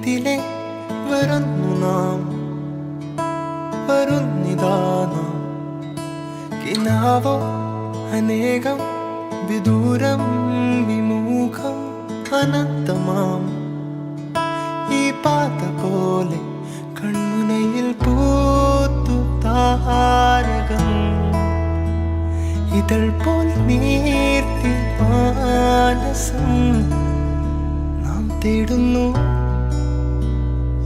ഇതിലെ വരുന്നു നാം. വരുന്നിതാ കിനാവോ അനേകം വിദൂരം വിമുഖം അനന്തമാം. ഈ പാത പോലെ കൺമുനയിൽ പൂത്തു താരകം. ഇതൾ പോൽ നീർത്തി മാനസം നാം തേടുന്നു.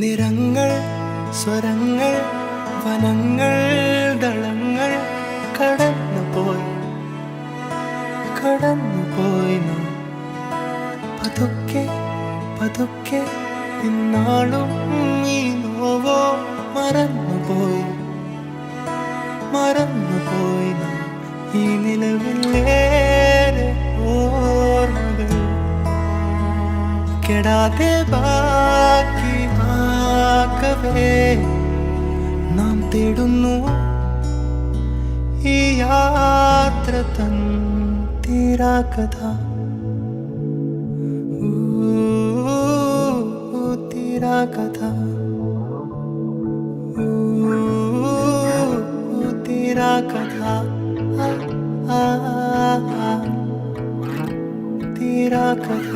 നിറങ്ങൾ സ്വരങ്ങൾ വനങ്ങൾ ദളങ്ങൾ കടന്നു പോയി കടന്നു പോയി പതുക്കെ പതുക്കെ ഇന്നാളും ഈ നോവോ മറന്നുപോയി മറന്നുപോയി നാം. ഈ നിലവിലേറെ ഓർമ്മകൾ കെടാതെ ബാക്കി ആക്കവേ നാം തേടുന്നു ഈ യാത്ര തൻ തീരാകഥ ഊ, തീരാകഥ ഊ, തീരാകഥ ആ, ആ, ആ. തീരാകഥ